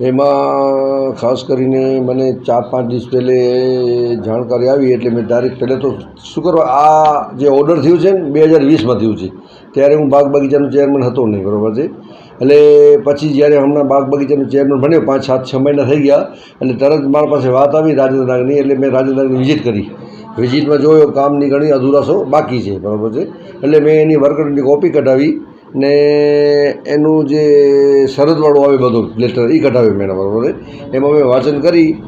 એમાં ખાસ કરીને મને ચાર પાંચ દિવસ પહેલે જાણકારી આવી, એટલે મેં ડાયરેક્ટ પહેલે તો શું કરવા, આ જે ઓર્ડર થયું છે ને, બે હજાર વીસમાં થયું છે. ત્યારે હું બાગ બગીચાનો ચેરમેન હતો નહીં, બરાબર છે? એટલે પછી જ્યારે હમણાં બાગ બગીચાનો ચેરમેન બન્યો, પાંચ, સાત, છ મહિના થઈ ગયા, એટલે તરત મારા પાસે વાત આવી રાજેન્દ્ર એટલે મેં રાજેન્દ્ર વિઝિટ કરી. વિઝિટમાં જોયો કામની ઘણી અધુરાશો બાકી છે, બરાબર છે? એટલે મેં એની વર્કરની કોપી કઢાવી. ને એનું જે શરદવાળું આવે બધું લેટર એ કઢાવ્યું મેં એના બરાબર. એમાં મેં વાંચન કરી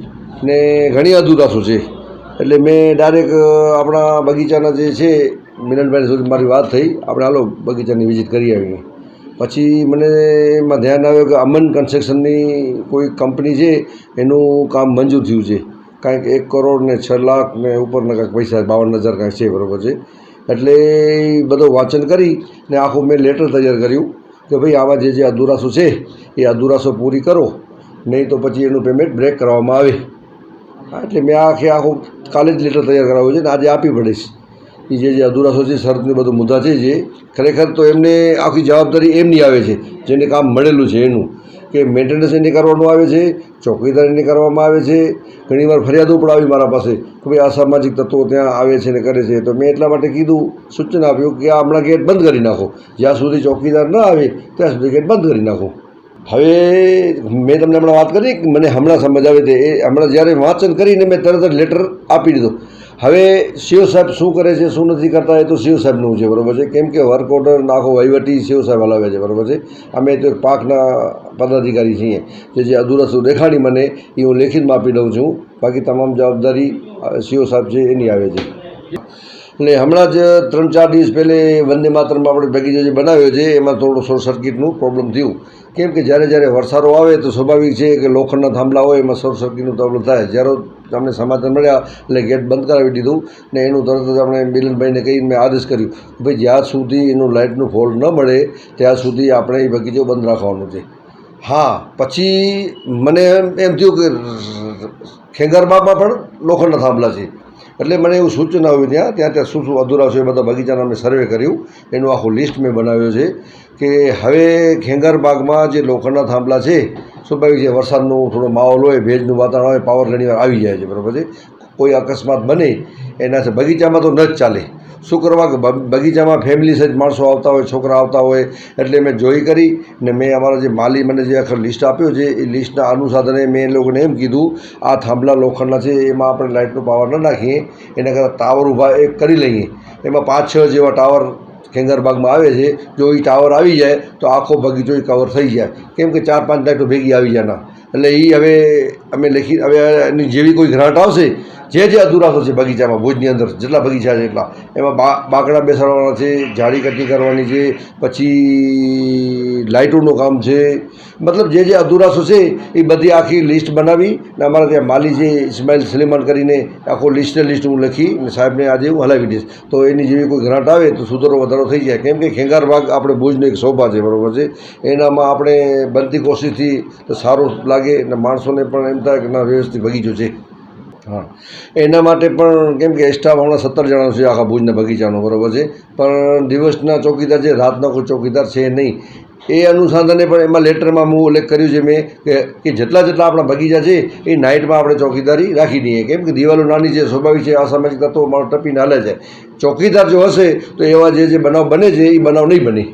ને ઘણી અધુરાશું છે. એટલે મેં ડાયરેક્ટ આપણા બગીચાના જે છે મિલનભાઈ સુધી મારી વાત થઈ. આપણે હાલો બગીચાની વિઝિટ કરી આવીએ. પછી મને એમાં ધ્યાન આવ્યું કે અમન કન્સ્ટ્રક્શનની કોઈ કંપની છે, એનું કામ મંજૂર થયું છે. કાંઈક એક કરોડ ને છ લાખ ને ઉપરના કાંઈક પૈસા, બાવન હજાર કાંઈક છે બરાબર છે. એટલે બધું વાંચન કરી ને આખું મેં લેટર તૈયાર કર્યું કે ભાઈ આવા જે જે અધુરાશો છે, એ અધુરાશો પૂરી કરો. નહીં તો પછી એનું પેમેન્ટ બ્રેક કરવામાં આવે. એટલે મેં આખે આખું કાલે જ લેટર તૈયાર કરાવ્યું છે ને આજે આપી પડીશ. એ જે જે અધુરાશો છે શરતને બધું મુદ્દા છે જે, ખરેખર તો એમને આખી જવાબદારી એમની આવે છે, જેને કામ મળેલું છે એનું. કે મેન્ટેનન્સ એને કરવાનું આવે છે, ચોકીદાર એને કરવામાં આવે છે. ઘણીવાર ફરિયાદો પણ આવી મારા પાસે કે ભાઈ અસામાજિક તત્વો ત્યાં આવે છે ને કરે છે. તો મેં એટલા માટે કીધું, સૂચન આપ્યું કે આ હમણાં ગેટ બંધ કરી નાખો. જ્યાં સુધી ચોકીદાર ન આવે, ત્યાં સુધી ગેટ બંધ કરી નાખો. હવે મેં તમને હમણાં વાત કરી મને હમણાં સમજ આવે છે એ હમણાં જ્યારે વાંચન કરીને મેં તરત જ લેટર આપી દીધો. હવે શિવ સાહેબ શું કરે છે, શું નથી કરતા, એ તો શિવ સાહેબનું છે, બરાબર છે? કેમ કે વર્ક ઓર્ડર આખો વહીવટી શિવ સાહેબ હલાવે છે, બરાબર છે? અમે તો એક પાકના પદાધિકારી છીએ, જે જે અધુરસ્તુ દેખાડી મને, એ હું લેખિતમાં આપી દઉં છું. બાકી તમામ જવાબદારી શિવ સાહેબ છે, એની આવે છે. એટલે હમણાં જ ત્રણ ચાર દિવસ પહેલે વંદે માતરમાં આપણે બગીચો જે બનાવ્યો છે, એમાં થોડું શોર્ટ સર્કિટનું પ્રોબ્લેમ થયું. કેમ કે જ્યારે જ્યારે વરસાદો આવે તો સ્વાભાવિક છે કે લોખંડના થાંભલા હોય, એમાં શોર્ટ સર્કિટનું પ્રોબ્લેમ થાય. જ્યારે અમને સમાચાર મળ્યા, એટલે ગેટ બંધ કરાવી દીધું ને એનું તરત જ આપણે મિલનભાઈને કહીને મેં આદેશ કર્યું કે ભાઈ જ્યાં સુધી એનું લાઇટનું ફોલ્ટ ન મળે, ત્યાં સુધી આપણે એ બગીચો બંધ રાખવાનો છે. હા, પછી મને એમ એમ થયું કે ખેંગારબાગમાં પણ લોખંડના થાંભલા છે. એટલે મને એવું સૂચન આવ્યું ત્યાં ત્યાં ત્યાં શું શું અધૂરા છે એ બધા બગીચાના અમે સર્વે કર્યું. એનું આખું લિસ્ટ મેં બનાવ્યું છે કે હવે ખેંગાર બાગમાં જે લોખંડના થાંભલા છે, સ્વાભાવિક છે વરસાદનું થોડો માહોલ હોય, ભેજનું વાતાવરણ હોય પાવર ઘણીવાર આવી જાય છે, બરાબર છે? કોઈ અકસ્માત બને, એના છે, બગીચામાં તો ન જ ચાલે. શું કરવા બગીચામાં ફેમિલી સહિત માણસો આવતા હોય, છોકરા આવતા હોય, એટલે મેં જોઈ કરી ને મેં અમારા જે માલી મને જે આખર લિસ્ટ આપ્યો છે, એ લિસ્ટના અનુસાધને મેં એ લોકોને એમ કીધું, આ થાંભલા લોખંડના છે, એમાં આપણે લાઇટનો પાવર ન નાખીએ, એના કરતાં ટાવર ઊભા એ કરી લઈએ. એમાં પાંચ છ જેવા ટાવર ખેંગરબાગમાં આવે છે, જો એ ટાવર આવી જાય, તો આખો બગીચો એ કવર થઈ જાય. કેમ કે ચાર પાંચ લાઇટો ભેગી આવી જાય એટલે એ હવે અમે લખી, હવે એની જેવી કોઈ ગ્રાન્ટ આવશે, જે જે અધુરાશો છે બગીચામાં, ભુજની અંદર, જેટલા બગીચા છે એટલા. એમાં બા, બાકડા બેસાડવાના છે ઝાડી કટી કરવાની છે, પછી લાઇટોનું કામ છે મતલબ જે જે અધુરાશો છે, એ બધી આખી લિસ્ટ બનાવી ને અમારા ત્યાં માલી છે ઇસ્માઇલ સલીમાન કરીને આખો લિસ્ટે લિસ્ટ હું લખી ને સાહેબને આજે હું હલાવી દઈશ. તો એની જેવી કોઈ ગ્રાન્ટ આવે તો સુધારો વધારો થઈ જાય. કેમ કે ખેંગાર ભાગ આપણે ભુજનો એક શોભા છે, બરાબર છે. એનામાં આપણે બનતી કોશિશથી સારું લાગે ને માણસોને પણ એમ થાય કે ના વ્યવસ્થિત બગીચો છે. હા. એના માટે પણ કેમ કે સ્ટાફ હમણાં સત્તર જણાનો છે આખા ભુજના બગીચાનો, બરાબર છે? પણ દિવસના ચોકીદાર છે રાતના કોઈ ચોકીદાર છે નહીં, એ અનુસંધાને પણ એમાં લેટરમાં હું ઉલ્લેખ કર્યું છે મેં કે જેટલા જેટલા આપણા બગીચા છે, એ નાઇટમાં આપણે ચોકીદારી રાખી દઈએ. કેમ કે દિવાલો નાની છે, સ્વાભાવિક છે, અસામાજિક તત્વો ટપીને હાલે છે. ચોકીદાર જો હશે તો એવા જે જે બનાવ બને છે, એ બનાવ નહીં બને.